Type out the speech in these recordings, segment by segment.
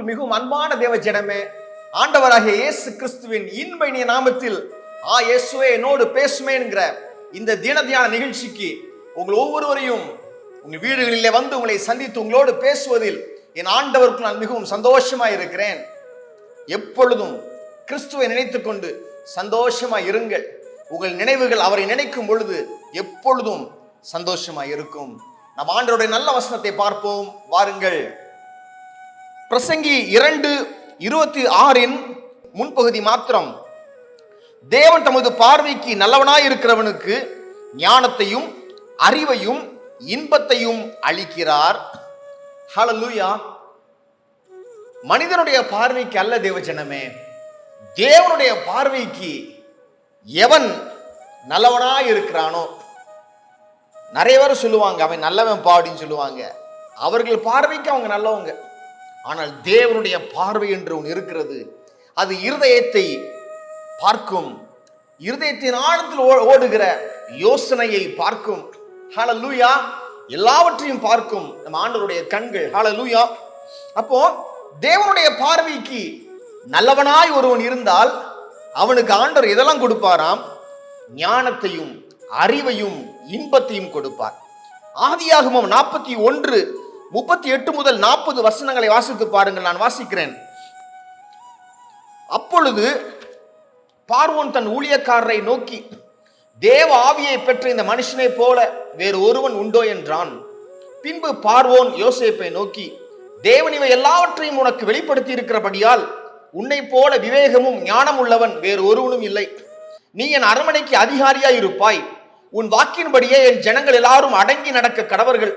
உங்களுக்குள் மிகவும் அன்பான தேவ ஜனமே ஆண்டவராகிய இயேசு கிறிஸ்துவின் இன்பைனிய நாமத்தில் ஆ இயேசுவே என்னோடு பேசுமேங்கிற இந்த தின தியான நிகழ்ச்சிக்கு உங்கள் ஒவ்வொருவரையும் உங்கள் வீடுகளிலே வந்து உங்களை சந்தித்து உங்களோடு பேசுவதில் என் ஆண்டவருக்கு நான் மிகவும் சந்தோஷமாக இருக்கிறேன். எப்பொழுதும் கிறிஸ்துவை நினைத்து கொண்டு சந்தோஷமாக இருங்கள். உங்கள் நினைவுகள் அவரை நினைக்கும் பொழுது எப்பொழுதும் சந்தோஷமாக இருக்கும். நம் ஆண்டவருடைய நல்ல வசனத்தை பார்ப்போம். வாருங்கள். பிரசங்கி இரண்டு இருபத்தி ஆறின் முன்பகுதி மாத்திரம். தேவன் தமது பார்வைக்கு நல்லவனாய் இருக்கிறவனுக்கு ஞானத்தையும் அறிவையும் இன்பத்தையும் அளிக்கிறார். ஹலலூயா மனிதனுடைய பார்வைக்கு அல்ல தேவஜனமே. தேவனுடைய பார்வைக்கு எவன் நல்லவனாய் இருக்கிறானோ நிறைய பேர் சொல்லுவாங்க அவன் நல்லவன் பாடின்னு சொல்லுவாங்க. அவர்கள் பார்வைக்கு அவங்க நல்லவங்க. ஆனால் தேவனுடைய பார்வை என்று ஒன்று இருக்கிறது. அது இருதயத்தை பார்க்கும். இருதயத்தின் ஆழத்தில் ஓ- ஓடுகிற யோசனையை பார்க்கும். ஹலலூயா எல்லாவற்றையும் பார்க்கும் நம்ம ஆண்டவருடைய கண்கள். ஹலலூயா அப்போ தேவனுடைய பார்வைக்கு நல்லவனாய் ஒருவன் இருந்தால் அவனுக்கு ஆண்டவர் இதெல்லாம் கொடுப்பாராம்? ஞானத்தையும் அறிவையும் இன்பத்தையும் கொடுப்பார். ஆதியாகமம் நாற்பத்தி ஒன்று முப்பத்தி எட்டு முதல் நாற்பது வசனங்களை வாசித்து பாருங்கள் நான் வாசிக்கிறேன். அப்பொழுது பார்வோன் தன் ஊழியக்காரரை நோக்கி தேவ ஆவியை பெற்ற இந்த மனுஷனைப் போல வேறு ஒருவன் உண்டோ? என்றான். பின்பு பார்வோன் யோசேப்பை நோக்கி தேவன் இவை எல்லாவற்றையும் உனக்கு வெளிப்படுத்தி இருக்கிறபடியால் உன்னைப் போல விவேகமும் ஞானம் உள்ளவன் வேறு ஒருவனும் இல்லை. நீ என் அரண்மனைக்கு அதிகாரியாய் இருப்பாய் உன் வாக்கின்படியே என் ஜனங்கள் எல்லாரும் அடங்கி நடக்க கடவர்கள்.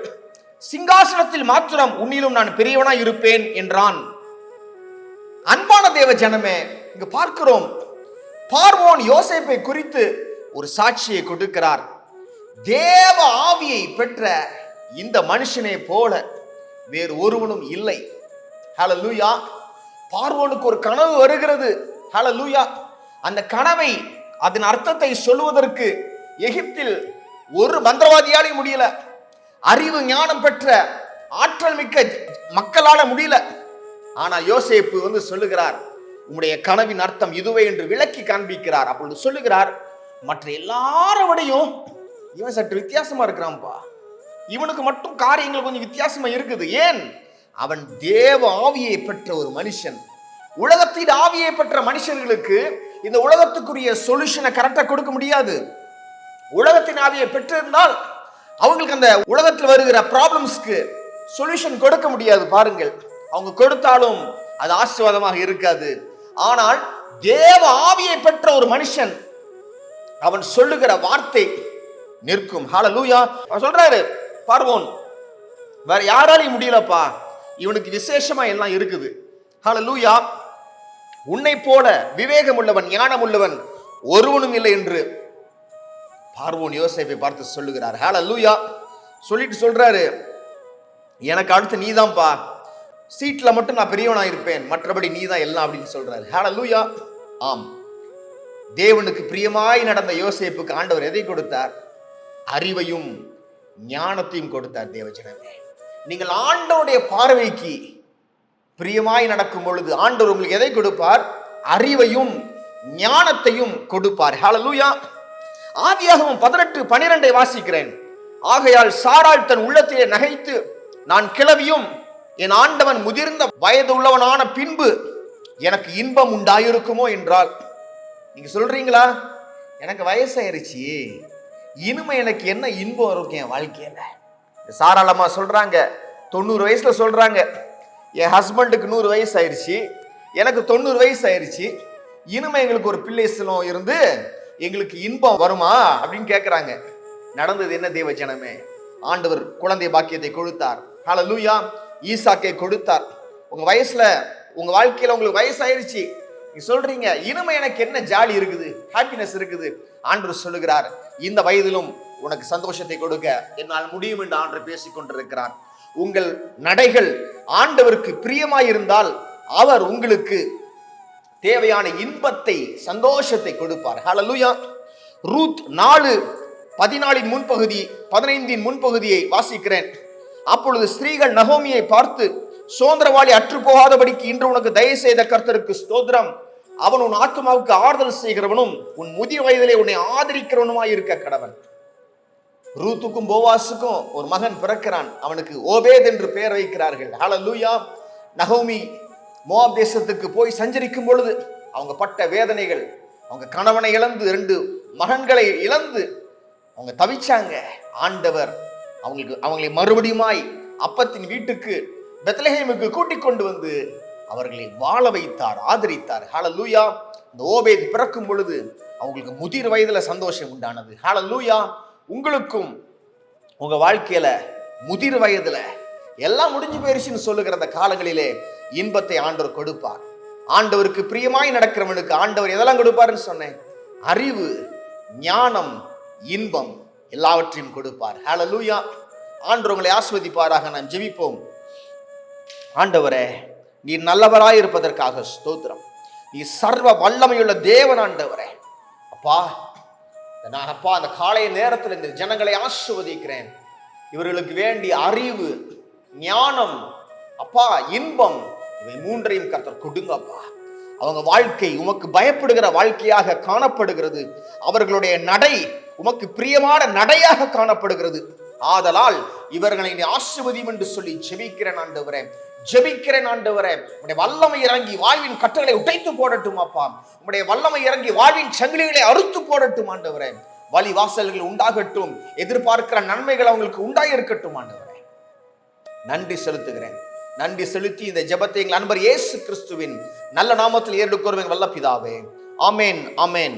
சிங்காசனத்தில் மாத்திரம் உன்னிலும் நான் பெரியவனாய் இருப்பேன் என்றான். அன்பான தேவ ஜனமே இங்கு பார்க்கிறோம். பார்வோன் யோசேப்பை குறித்து ஒரு சாட்சியை கொடுக்கிறார். தேவ ஆவியை பெற்ற இந்த மனுஷனை போல வேறு ஒருவனும் இல்லை. ஹalleluya பார்வோனுக்கு ஒரு கனவு வருகிறது. ஹalleluya அந்த கனவை அதன் அர்த்தத்தை சொல்லுவதற்கு எகிப்தில் ஒரு மந்திரவாதியாலே முடியல. அறிவு ஞானம் பெற்ற ஆற்றல் மிக்க மக்களால முடியல. ஆனா யோசேப்பு வந்து சொல்லுகிறார் உங்களுடைய கனவின் அர்த்தம் இதுவே என்று விளக்கி காண்பிக்கிறார். அப்பொழுது சொல்லுகிறார் மற்ற எல்லாரோடையும் இவன் சற்று வித்தியாசமா இருக்கிறான்ப்பா. இவனுக்கு மட்டும் காரியங்கள் கொஞ்சம் வித்தியாசமா இருக்குது. ஏன்? அவன் தேவ ஆவியை பெற்ற ஒரு மனுஷன். உலகத்தின் ஆவியை பெற்ற மனுஷர்களுக்கு இந்த உலகத்துக்குரிய சொல்யூஷனை கரெக்டா கொடுக்க முடியாது. உலகத்தின் ஆவியை பெற்றிருந்தால் அவங்களுக்கு அந்த உலகத்தில் வருகிற ப்ராப்ளம்ஸ்க்கு சொல்யூஷன் கொடுக்க முடியாது பாருங்கள். அவங்க கொடுத்தாலும் அது ஆசீர்வாதமாக இருக்காது. ஆனால் தேவ ஆவியை பெற்ற ஒரு மனுஷன் அவன் சொல்லுகிற வார்த்தை நிற்கும். ஹalleluya அவன் சொல்றாரு பார்வோன் வேற யாராலையும் முடியலப்பா. இவனுக்கு விசேஷமா எல்லாம் இருக்குது. ஹalleluya உன்னை போல விவேகம் உள்ளவன் ஞானம் உள்ளவன் ஒருவனும் இல்லை என்று பார்வோன் யோசேப்பை பார்த்து சொல்லுகிறார். ஹalleluya. சொல்லிட்டு சொல்றாரு. எனக்கு அடுத்து நீதான்ப்பா. சீட்டில் மட்டும் நான் பெரியவனாக இருப்பேன். மற்றபடி நீ தான் எல்லாம் அப்படின்னு சொல்றாரு. லூயா ஆம். தேவனுக்கு பிரியமாய் நடந்த யோசேப்புக்கு ஆண்டவர் எதை கொடுத்தார்? அறிவையும் ஞானத்தையும் கொடுத்தார் தேவஜனமே. நீங்கள் ஆண்டவருடைய பார்வைக்கு பிரியமாய் நடக்கும் பொழுது ஆண்டவர் உங்களுக்கு எதை கொடுப்பார்? அறிவையும் ஞானத்தையும் கொடுப்பார். ஹalleluya. ஆதியாகவும் பதினெட்டு பனிரெண்டை வாசிக்கிறேன். ஆகையால் சாராள் தன் உள்ளத்திலே நகைத்து நான் கிளவியும் என் ஆண்டவன் முதிர்ந்த வயது உள்ளவனான பின்பு எனக்கு இன்பம் உண்டாயிருக்குமோ என்றால் நீங்க சொல்றீங்களா? எனக்கு வயசாயிருச்சு. இனிமே எனக்கு என்ன இன்பம் இருக்கும் என் வாழ்க்கையில? சாராளமா சொல்றாங்க தொண்ணூறு வயசுல சொல்றாங்க என் ஹஸ்பண்டுக்கு நூறு வயசு ஆயிருச்சு எனக்கு தொண்ணூறு வயசு ஆயிருச்சு இனிமே எங்களுக்கு ஒரு பிள்ளை செல்வம் இருந்து எங்களுக்கு இன்பம் வருமா அப்படின்னு கேட்குறாங்க நடந்தது என்ன தேவ ஜனமே? ஆண்டவர் குழந்தை பாக்கியத்தை கொடுத்தார். ஹalleluya ஈசாக்கை கொடுத்தார். உங்க வயசுல உங்க வாழ்க்கையில உங்களுக்கு வயசாயிருச்சு. நீங்க சொல்றீங்க இனிமே எனக்கு என்ன ஜாலி இருக்குது? ஹாப்பினஸ் இருக்குது. ஆண்டவர் சொல்லுகிறார் இந்த வயதிலும் உனக்கு சந்தோஷத்தை கொடுக்க என்னால் முடியும் என்று ஆண்டவர் பேசிக் கொண்டிருக்கிறார். உங்கள் நடைகள் ஆண்டவருக்கு பிரியமாயிருந்தால் அவர் உங்களுக்கு தேவையான இன்பத்தை சந்தோஷத்தை கொடுப்பார். ஹலலுயா ரூத் நாலு பதினாலின் முன்பகுதி பதினைந்தின் முன்பகுதியை வாசிக்கிறேன். அப்பொழுது ஸ்திரீகள் நகோமியை பார்த்து சுதந்திரவாளி அற்று போகாதபடிக்கு இன்று உனக்கு தயவு செய்த கர்த்தருக்கு ஸ்தோத்திரம். அவன் உன் ஆத்மாவுக்கு ஆறுதல் செய்கிறவனும் உன் முதிய வயதிலே உன்னை ஆதரிக்கிறவனுமாய் இருக்க கடவன். ரூத்துக்கும் போவாசுக்கும் ஒரு மகன் பிறக்கிறான். அவனுக்கு ஓபேத் என்று பெயர் வைக்கிறார்கள். ஹலலூயா நகோமி மோவாப் தேசத்துக்கு போய் சஞ்சரிக்கும் பொழுது அவங்க பட்ட வேதனைகள் அவங்க கணவனை இழந்து ரெண்டு மகன்களை இழந்து அவங்க தவிச்சாங்க. ஆண்டவர் அவங்களுக்கு அவங்களை மறுபடியுமாய் அப்பத்தின் வீட்டுக்கு பெத்லஹேமுக்கு கூட்டிக் கொண்டு வந்து அவர்களை வாழ வைத்தார் ஆதரித்தார். ஹalleluya. இந்த ஓபேத் பிறக்கும் பொழுது அவங்களுக்கு முதிர் வயதுல சந்தோஷம் உண்டானது. ஹால லூயா உங்களுக்கும் உங்க வாழ்க்கையில முதிர் வயதுல எல்லாம் முடிஞ்சு போயிருச்சுன்னு சொல்லுகிற அந்த காலங்களிலே இன்பத்தை ஆண்டவர் கொடுப்பார். ஆண்டவருக்கு பிரியமாய் நடக்கிறவனுக்கு ஆண்டவர் எதெல்லாம் கொடுப்பாருன்னு சொன்னேன்? அறிவு ஞானம் இன்பம் எல்லாவற்றையும் கொடுப்பார். ஹalleluya ஆண்டவர் உங்களை ஆஸ்வதிப்பாராக நாம் ஜெபிப்போம். ஆண்டவரே நீ நல்லவராய் இருப்பதற்காக ஸ்தோத்திரம். நீ சர்வ வல்லமையுள்ள தேவன் ஆண்டவரே. அப்பா நான் அப்பா அந்த காலை நேரத்தில் இந்த ஜனங்களை ஆசிர்வதிக்கிறேன். இவர்களுக்கு வேண்டிய அறிவு ஞானம் அப்பா இன்பம் இவை மூன்றையும் கர்த்தர் கொடுங்கப்பா. அவங்க வாழ்க்கை உமக்கு பயப்படுகிற வாழ்க்கையாக காணப்படுகிறது. அவர்களுடைய நடை உமக்கு பிரியமான நடையாக காணப்படுகிறது. ஆதலால் இவர்களை நீ ஆசிர்வதியும் என்று சொல்லி ஜெபிக்கிறேன் ஆண்டவரே. ஜெபிக்கிறேன் ஆண்டவரே. உடைய வல்லமை இறங்கி வாழ்வின் கட்டுகளை உடைத்து போடட்டும் அப்பா. உடைய வல்லமை இறங்கி வாழ்வின் சங்கிலிகளை அறுத்து போடட்டும் ஆண்டவரே. வழி வாசல்கள் உண்டாகட்டும். எதிர்பார்க்கிற நன்மைகள் அவங்களுக்கு உண்டாக இருக்கட்டும் ஆண்டவரே. நன்றி செலுத்துகிறேன். நன்றி செலுத்தி இந்த ஜபத்தை எங்கள் அன்பர் இயேசு கிறிஸ்துவின் நல்ல நாமத்தில் ஏறெடுக்கிறவங்க வல்ல பிதாவே ஆமேன் ஆமேன்.